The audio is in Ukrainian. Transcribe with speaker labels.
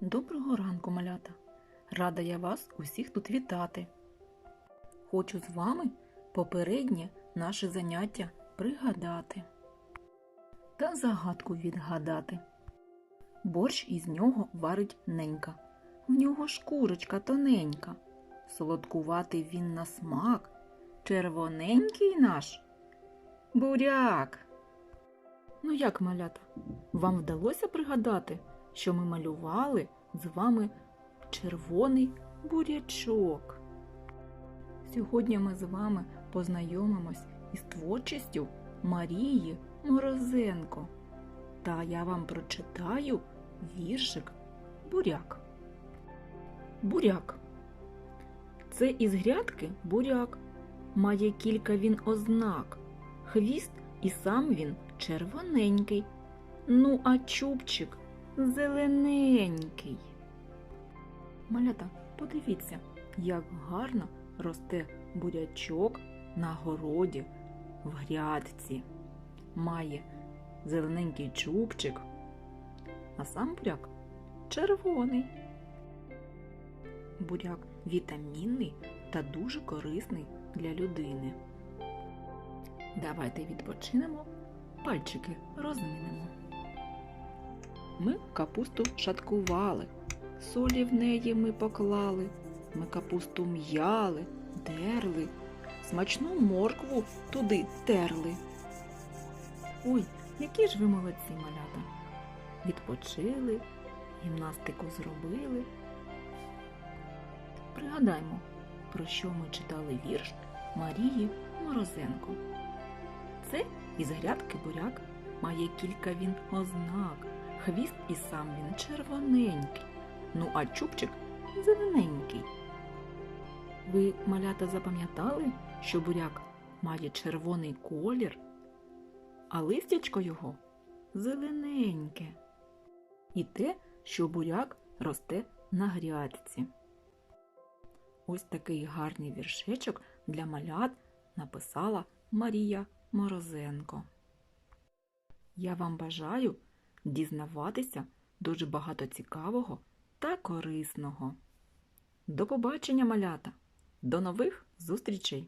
Speaker 1: Доброго ранку, малята! Рада я вас усіх тут вітати. Хочу з вами попереднє наше заняття пригадати та загадку відгадати. Борщ із нього варить ненька, в нього шкурочка тоненька, солодкуватий він на смак, червоненький наш буряк. Ну як, малята, вам вдалося пригадати, що ми малювали з вами червоний бурячок? Сьогодні ми з вами познайомимось із творчістю Марії Морозенко. Та я вам прочитаю віршик Буряк. Буряк. Це із грядки буряк. Має кілька він ознак. Хвіст і сам він червоненький. Ну, а чубчик зелененький. Малята, подивіться, як гарно росте бурячок на городі в грядці. Має зелененький чубчик, а сам буряк червоний. Буряк вітамінний та дуже корисний для людини. Давайте відпочинемо, пальчики розмінемо. Ми капусту шаткували, солі в неї ми поклали, ми капусту м'яли, дерли, смачну моркву туди терли. Ой, які ж ви молодці, малята! Відпочили, гімнастику зробили. Пригадаймо, про що ми читали вірш Марії Морозенко. Це із грядки буряк має кілька він ознак. Хвіст і сам він червоненький, ну а чубчик зелененький. Ви, малята, запам'ятали, що буряк має червоний колір, а листячко його зелененьке. І те, що буряк росте на грядці. Ось такий гарний віршечок для малят написала Марія Морозенко. Я вам бажаю дізнаватися дуже багато цікавого та корисного. До побачення, малята! До нових зустрічей!